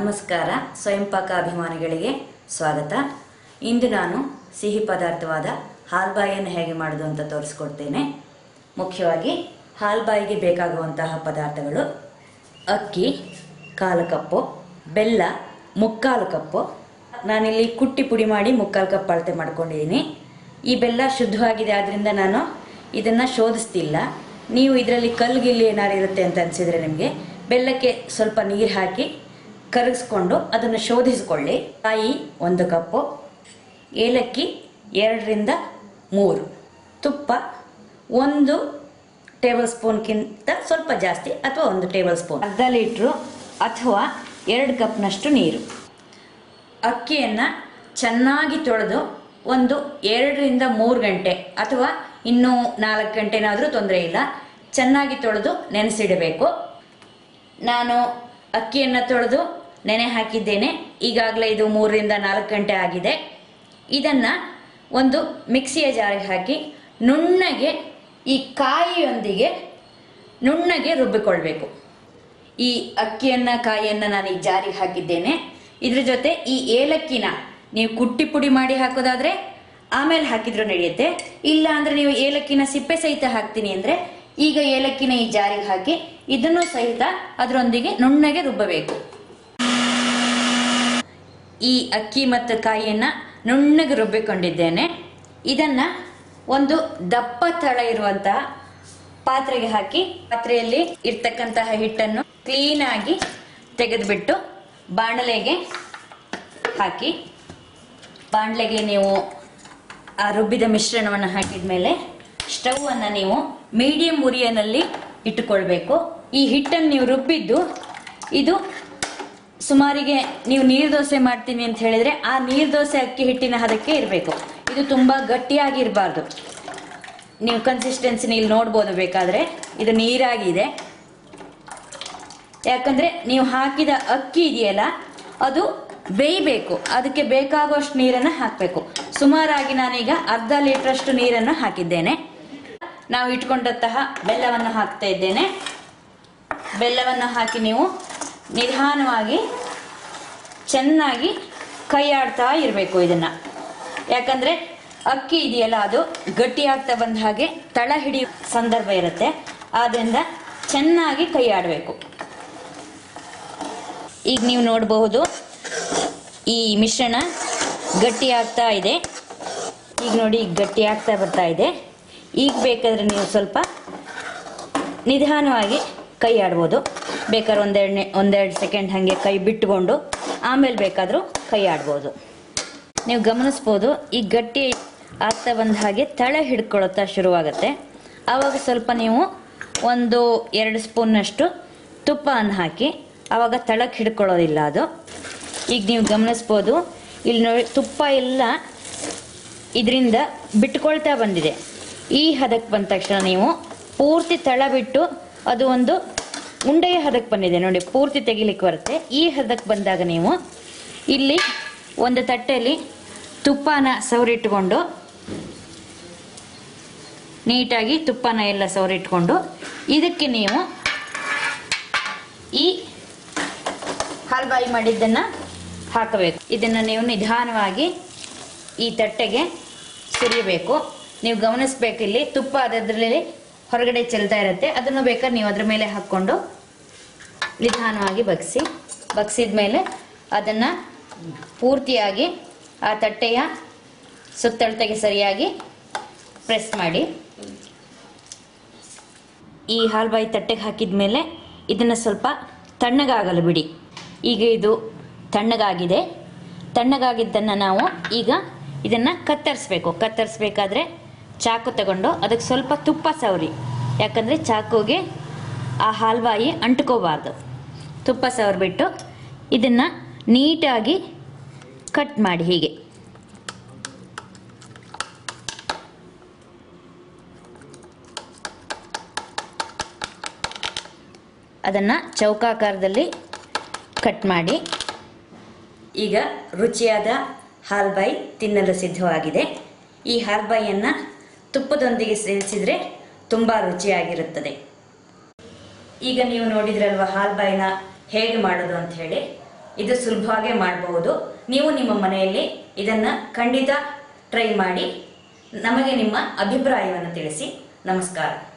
ನಮಸ್ಕಾರ ಸ್ವಯಂ ಪಾಕ ಅಭಿಮಾನಿಗಳಿಗೆ ಸ್ವಾಗತ. ಇಂದು ನಾನು ಸಿಹಿ ಪದಾರ್ಥವಾದ ಹಾಲ್ಬಾಯಿಯನ್ನು ಹೇಗೆ ಮಾಡೋದು ಅಂತ ತೋರಿಸ್ಕೊಡ್ತೇನೆ. ಮುಖ್ಯವಾಗಿ ಹಾಲ್ಬಾಯಿಗೆ ಬೇಕಾಗುವಂತಹ ಪದಾರ್ಥಗಳು ಅಕ್ಕಿ, ಕಾಲು ಕಪ್ಪು, ಬೆಲ್ಲ, ಮುಕ್ಕಾಲು ಕಪ್ಪು. ನಾನಿಲ್ಲಿ ಕುಟ್ಟಿ ಪುಡಿ ಮಾಡಿ ಮುಕ್ಕಾಲು ಕಪ್ ಅಳತೆ ಮಾಡ್ಕೊಂಡಿದ್ದೀನಿ ಈ ಬೆಲ್ಲ ಶುದ್ಧವಾಗಿದೆ ಆದ್ದರಿಂದ ನಾನು ಇದನ್ನು ಶೋಧಿಸ್ತಿಲ್ಲ. ನೀವು ಇದರಲ್ಲಿ ಕಲ್ಲು ಗಿಲ್ಲು ಏನಾರು ಇರುತ್ತೆ ಅಂತ ಅನಿಸಿದರೆ ನಿಮಗೆ ಬೆಲ್ಲಕ್ಕೆ ಸ್ವಲ್ಪ ನೀರು ಹಾಕಿ ಕರಗಿಸ್ಕೊಂಡು ಅದನ್ನು ಶೋಧಿಸಿಕೊಳ್ಳಿ. ಕಾಯಿ ಒಂದು ಕಪ್ಪು. ಏಲಕ್ಕಿ, ಎರಡರಿಂದ ಮೂರು. ತುಪ್ಪ, ಒಂದು ಟೇಬಲ್ ಸ್ಪೂನ್ಗಿಂತ ಸ್ವಲ್ಪ ಜಾಸ್ತಿ ಅಥವಾ ಒಂದು ಟೇಬಲ್ ಸ್ಪೂನ್. ಅರ್ಧ ಲೀಟ್ರು ಅಥವಾ ಎರಡು ಕಪ್ನಷ್ಟು ನೀರು. ಅಕ್ಕಿಯನ್ನು ಚೆನ್ನಾಗಿ ತೊಳೆದು ಒಂದು ಎರಡರಿಂದ ಮೂರು ಗಂಟೆ ಅಥವಾ ಇನ್ನೂ ನಾಲ್ಕು ಗಂಟೆನಾದರೂ ತೊಂದರೆ ಇಲ್ಲ. ಚೆನ್ನಾಗಿ ತೊಳೆದು ನೆನೆಸಿಡಬೇಕು. ನಾನು ಅಕ್ಕಿಯನ್ನು ತೊಳೆದು ನೆನೆ ಹಾಕಿದ್ದೇನೆ. ಈಗಾಗಲೇ ಇದು ಮೂರರಿಂದ ನಾಲ್ಕು ಗಂಟೆ ಆಗಿದೆ. ಇದನ್ನು ಒಂದು ಮಿಕ್ಸಿಯ ಜಾರಿಗೆ ಹಾಕಿ ನುಣ್ಣಗೆ ಈ ಕಾಯಿಯೊಂದಿಗೆ ನುಣ್ಣಗೆ ರುಬ್ಬಿಕೊಳ್ಬೇಕು. ಈ ಅಕ್ಕಿಯನ್ನು, ಕಾಯಿಯನ್ನು ನಾನು ಈ ಜಾರಿಗೆ ಹಾಕಿದ್ದೇನೆ. ಇದ್ರ ಜೊತೆ ಈ ಏಲಕ್ಕಿನ ನೀವು ಕುಟ್ಟಿ ಪುಡಿ ಮಾಡಿ ಹಾಕೋದಾದರೆ ಆಮೇಲೆ ಹಾಕಿದ್ರು ನಡೆಯುತ್ತೆ. ಇಲ್ಲ ಅಂದ್ರೆ ನೀವು ಏಲಕ್ಕಿನ ಸಿಪ್ಪೆ ಸಹಿತ ಹಾಕ್ತೀನಿ ಅಂದರೆ ಈಗ ಏಲಕ್ಕಿನ ಈ ಜಾರಿಗೆ ಹಾಕಿ ಇದನ್ನು ಸಹಿತ ಅದರೊಂದಿಗೆ ನುಣ್ಣಗೆ ರುಬ್ಬಬೇಕು. ಈ ಅಕ್ಕಿ ಮತ್ತು ಕಾಯಿಯನ್ನು ನುಣ್ಣಗೆ ರುಬ್ಬಿಕೊಂಡಿದ್ದೇನೆ. ಇದನ್ನು ಒಂದು ದಪ್ಪ ತಳ ಇರುವಂತಹ ಪಾತ್ರೆಗೆ ಹಾಕಿ ಪಾತ್ರೆಯಲ್ಲಿ ಇರ್ತಕ್ಕಂತಹ ಹಿಟ್ಟನ್ನು ಕ್ಲೀನಾಗಿ ತೆಗೆದುಬಿಟ್ಟು ಬಾಣಲೆಗೆ ಹಾಕಿ. ಬಾಣಲೆಗೆ ನೀವು ಆ ರುಬ್ಬಿದ ಮಿಶ್ರಣವನ್ನು ಹಾಕಿದ ಮೇಲೆ ಸ್ಟವ್ ಅನ್ನು ನೀವು ಮೀಡಿಯಂ ಉರಿಯನಲ್ಲಿ ಇಟ್ಟುಕೊಳ್ಬೇಕು. ಈ ಹಿಟ್ಟನ್ನು ನೀವು ರುಬ್ಬಿದ್ದು ಇದು ಸುಮಾರಿಗೆ ನೀವು ನೀರು ದೋಸೆ ಮಾಡ್ತೀನಿ ಅಂತ ಹೇಳಿದ್ರೆ ಆ ನೀರು ದೋಸೆ ಅಕ್ಕಿ ಹಿಟ್ಟಿನ ಹದಕ್ಕೆ ಇರಬೇಕು. ಇದು ತುಂಬ ಗಟ್ಟಿಯಾಗಿ ಇರಬಾರ್ದು ನೀವು ಕನ್ಸಿಸ್ಟೆನ್ಸಿನ ಇಲ್ಲಿ ನೋಡ್ಬೋದು ಬೇಕಾದ್ರೆ. ಇದು ನೀರಾಗಿದೆ. ಯಾಕಂದ್ರೆ ನೀವು ಹಾಕಿದ ಅಕ್ಕಿ ಇದೆಯಲ್ಲ, ಅದು ಬೇಯಬೇಕು. ಅದಕ್ಕೆ ಬೇಕಾಗುವಷ್ಟು ನೀರನ್ನು ಹಾಕಬೇಕು. ಸುಮಾರಾಗಿ ನಾನೀಗ ಅರ್ಧ ಲೀಟ್ರಷ್ಟು ನೀರನ್ನು ಹಾಕಿದ್ದೇನೆ. ನಾವು ಇಟ್ಕೊಂಡಂತಹ ಬೆಲ್ಲವನ್ನು ಹಾಕ್ತಾ ಇದ್ದೇನೆ. ಬೆಲ್ಲವನ್ನು ಹಾಕಿ ನೀವು ನಿಧಾನವಾಗಿ ಚೆನ್ನಾಗಿ ಕೈ ಆಡ್ತಾ ಇರಬೇಕು ಇದನ್ನ. ಯಾಕಂದ್ರೆ ಅಕ್ಕಿ ಇದೆಯಲ್ಲ, ಅದು ಗಟ್ಟಿ ಆಗ್ತಾ ಬಂದ ಹಾಗೆ ತಳ ಹಿಡಿಯೋ ಸಂದರ್ಭ ಇರುತ್ತೆ. ಆದ್ರಿಂದ ಚೆನ್ನಾಗಿ ಕೈ ಆಡಬೇಕು ಈಗ ನೀವು ನೋಡಬಹುದು ಈ ಮಿಶ್ರಣ ಗಟ್ಟಿ ಆಗ್ತಾ ಇದೆ. ಈಗ ನೋಡಿ, ಈಗ ಗಟ್ಟಿ ಆಗ್ತಾ ಬರ್ತಾ ಇದೆ. ಈಗ ಬೇಕಾದ್ರೆ ನೀವು ಸ್ವಲ್ಪ ನಿಧಾನವಾಗಿ ಕೈ ಆಡ್ಬೋದು ಬೇಕಾದ್ರೆ ಒಂದೆರಡನೇ ಒಂದೆರಡು ಸೆಕೆಂಡ್ ಹಾಗೆ ಕೈ ಬಿಟ್ಕೊಂಡು ಆಮೇಲೆ ಬೇಕಾದರೂ ಕೈ ಆಡ್ಬೋದು. ನೀವು ಗಮನಿಸ್ಬೋದು, ಈ ಗಟ್ಟಿ ಆಗ್ತಾ ಬಂದ ಹಾಗೆ ತಳ ಹಿಡ್ಕೊಳ್ತಾ ಶುರುವಾಗುತ್ತೆ. ಆವಾಗ ಸ್ವಲ್ಪ ನೀವು ಒಂದು ಎರಡು ಸ್ಪೂನ್ನಷ್ಟು ತುಪ್ಪವನ್ನು ಹಾಕಿ ಆವಾಗ ತಳಕ್ಕೆ ಹಿಡ್ಕೊಳ್ಳೋದಿಲ್ಲ ಅದು. ಈಗ ನೀವು ಗಮನಿಸ್ಬೋದು, ಇಲ್ಲಿ ನೋಡಿ, ತುಪ್ಪ ಎಲ್ಲ ಇದರಿಂದ ಬಿಟ್ಕೊಳ್ತಾ ಬಂದಿದೆ. ಈ ಹದಕ್ಕೆ ಬಂದ ತಕ್ಷಣ ನೀವು ಪೂರ್ತಿ ತಳ ಬಿಟ್ಟು ಅದು ಒಂದು ಉಂಡೆಯ ಹದಕ್ಕೆ ಬಂದಿದೆ. ನೋಡಿ, ಪೂರ್ತಿ ತೆಗಿಲಿಕ್ಕೆ ಬರುತ್ತೆ. ಈ ಹದಕ್ಕೆ ಬಂದಾಗ ನೀವು ಇಲ್ಲಿ ಒಂದು ತಟ್ಟೆಯಲ್ಲಿ ತುಪ್ಪನ ಸವರಿಟ್ಕೊಂಡು ನೀಟಾಗಿ ತುಪ್ಪನ ಎಲ್ಲ ಸವರಿಟ್ಕೊಂಡು ಇದಕ್ಕೆ ನೀವು ಈ ಹಾಲ್ಬಾಯಿ ಮಾಡಿದ್ದನ್ನು ಹಾಕಬೇಕು. ಇದನ್ನು ನೀವು ನಿಧಾನವಾಗಿ ಈ ತಟ್ಟೆಗೆ ಸುರಿಯಬೇಕು. ನೀವು ಗಮನಿಸ್ಬೇಕು ಇಲ್ಲಿ, ತುಪ್ಪ ಅದರಲ್ಲಿ ಹೊರಗಡೆ ಚೆಲ್ತಾ ಇರುತ್ತೆ. ಅದನ್ನು ಬೇಕಾದ್ರೆ ನೀವು ಅದ್ರ ಮೇಲೆ ಹಾಕ್ಕೊಂಡು ನಿಧಾನವಾಗಿ ಬಗ್ಸಿ, ಬಗ್ಸಿದ ಮೇಲೆ ಅದನ್ನು ಪೂರ್ತಿಯಾಗಿ ಆ ತಟ್ಟೆಯ ಸುತ್ತಳತೆಗೆ ಸರಿಯಾಗಿ ಪ್ರೆಸ್ ಮಾಡಿ. ಈ ಹಾಲ್ಬಾಯಿ ತಟ್ಟೆಗೆ ಹಾಕಿದ ಮೇಲೆ ಇದನ್ನು ಸ್ವಲ್ಪ ತಣ್ಣಗಾಗಲು ಬಿಡಿ. ಈಗ ಇದು ತಣ್ಣಗಾಗಿದೆ. ತಣ್ಣಗಾಗಿದ್ದನ್ನು ನಾವು ಈಗ ಇದನ್ನು ಕತ್ತರಿಸ್ಬೇಕು. ಕತ್ತರಿಸ್ಬೇಕಾದ್ರೆ ಚಾಕು ತಗೊಂಡು ಅದಕ್ಕೆ ಸ್ವಲ್ಪ ತುಪ್ಪ ಸವರಿ. ಯಾಕಂದರೆ ಚಾಕುಗೆ ಆ ಹಾಲ್ಬಾಯಿ ಅಂಟ್ಕೋಬಾರ್ದು. ತುಪ್ಪ ಸವರಿಬಿಟ್ಟು ಇದನ್ನು ನೀಟಾಗಿ ಕಟ್ ಮಾಡಿ ಹೀಗೆ. ಅದನ್ನು ಚೌಕಾಕಾರದಲ್ಲಿ ಕಟ್ ಮಾಡಿ. ಈಗ ರುಚಿಯಾದ ಹಾಲ್ಬಾಯಿ ತಿನ್ನಲು ಸಿದ್ಧವಾಗಿದೆ. ಈ ಹಾಲ್ಬಾಯಿಯನ್ನು ತುಪ್ಪದೊಂದಿಗೆ ಸೇರಿಸಿದರೆ ತುಂಬ ರುಚಿಯಾಗಿರುತ್ತದೆ. ಈಗ ನೀವು ನೋಡಿದ್ರಲ್ವ ಹಾಲ್ಬಾಯಿನ ಹೇಗೆ ಮಾಡೋದು ಅಂತ ಹೇಳಿ? ಇದು ಸುಲಭವಾಗಿ ಮಾಡಬಹುದು ನೀವು ನಿಮ್ಮ ಮನೆಯಲ್ಲಿ ಇದನ್ನು ಖಂಡಿತ ಟ್ರೈ ಮಾಡಿ. ನಮಗೆ ನಿಮ್ಮ ಅಭಿಪ್ರಾಯವನ್ನು ತಿಳಿಸಿ. ನಮಸ್ಕಾರ.